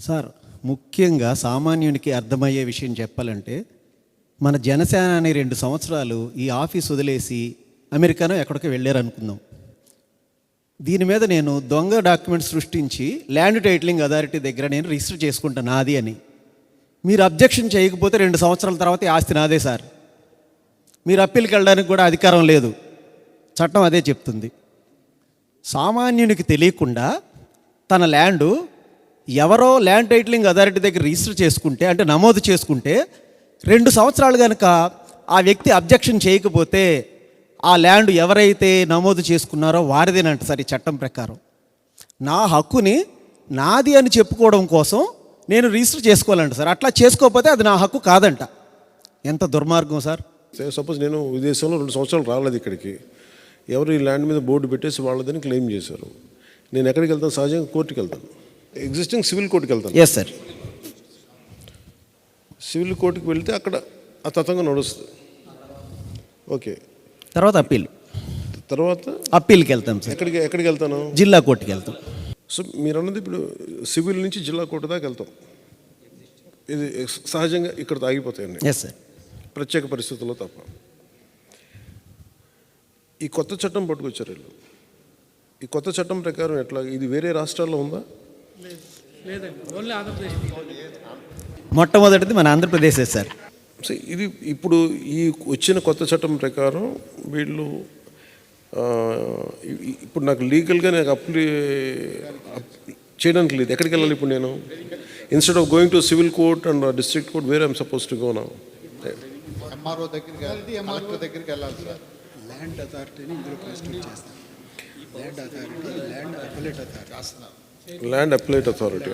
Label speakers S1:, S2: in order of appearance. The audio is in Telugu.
S1: సార్ ముఖ్యంగా సామాన్యునికి అర్థమయ్యే విషయం చెప్పాలంటే మన జనసేన అనే రెండు సంవత్సరాలు ఈ ఆఫీస్ వదిలేసి అమెరికానో ఎక్కడికి వెళ్ళారు అనుకుందాం దీని మీద నేను దొంగ డాక్యుమెంట్ సృష్టించి ల్యాండ్ టైటిలింగ్ అథారిటీ దగ్గర నేను రిజిస్టర్ చేసుకుంటాను నాది అని. మీరు అబ్జెక్షన్ చేయకపోతే రెండు సంవత్సరాల తర్వాత ఆస్తి నాదే సార్. మీరు అప్పీల్కి వెళ్ళడానికి కూడా అధికారం లేదు. చట్టం అదే చెప్తుంది. సామాన్యునికి తెలియకుండా తన ల్యాండు ఎవరో ల్యాండ్ టైటిలింగ్ అథారిటీ దగ్గర రిజిస్టర్ చేసుకుంటే అంటే నమోదు చేసుకుంటే రెండు సంవత్సరాలు కనుక ఆ వ్యక్తి అబ్జెక్షన్ చేయకపోతే ఆ ల్యాండ్ ఎవరైతే నమోదు చేసుకున్నారో వారిదేనంట సార్ ఈ చట్టం ప్రకారం. నా హక్కుని నాది అని చెప్పుకోవడం కోసం నేను రిజిస్టర్ చేసుకోవాలంట సార్. అట్లా చేసుకోకపోతే అది నా హక్కు కాదంట. ఎంత దుర్మార్గం సార్.
S2: సపోజ్ నేను విదేశంలో రెండు సంవత్సరాలు రాలేదు ఇక్కడికి. ఎవరు ఈ ల్యాండ్ మీద బోర్డు పెట్టేసి వాళ్ళదని క్లెయిమ్ చేశారు. నేను ఎక్కడికి వెళ్తాను? సహజంగా కోర్టుకి వెళ్తాను. ఎగ్జిస్టింగ్ సివిల్ కోర్టుకి వెళ్తాను.
S1: ఎస్ సార్
S2: సివిల్ కోర్టుకి వెళ్తే అక్కడ ఆ తతంగా నడుస్తుంది. ఓకే
S1: తర్వాత అప్పీల్.
S2: తర్వాత
S1: అప్పీల్కి వెళ్తాం సార్
S2: ఎక్కడికి ఎక్కడికి వెళ్తాను?
S1: జిల్లా కోర్టుకి వెళ్తాం.
S2: సో మీరు అన్నది ఇప్పుడు సివిల్ నుంచి జిల్లా కోర్టు దాకా వెళ్తాం. ఇది సహజంగా ఇక్కడ ఆగిపోతాయండి.
S1: ఎస్ సార్
S2: ప్రత్యేక పరిస్థితుల్లో తప్ప. ఈ కొత్త చట్టం పట్టుకొచ్చారు వీళ్ళు. ఈ కొత్త చట్టం ప్రకారం ఎట్లా ఇది వేరే రాష్ట్రాల్లో ఉందా?
S1: మొట్టమొదటిది మన ఆంధ్రప్రదేశ్ సార్.
S2: సో ఇది ఇప్పుడు ఈ వచ్చిన కొత్త చట్టం ప్రకారం వీళ్ళు ఇప్పుడు నాకు లీగల్గా నాకు అప్లై అప్- చేయడానికి లేదు. ఎక్కడికి వెళ్ళాలి ఇప్పుడు నేను? Instead of going to civil court and district court where I'm suppose to go నా
S3: ఎంఆర్ఓ దగ్గరికి వెళ్ళాలి. కలెక్టర్ దగ్గరికి వెళ్ళాలి సార్
S4: ల్యాండ్ అథారిటీని ఇందులో కాన్స్టిట్యూట్ చేస్తాం. Land authority land authority
S2: land appellate authority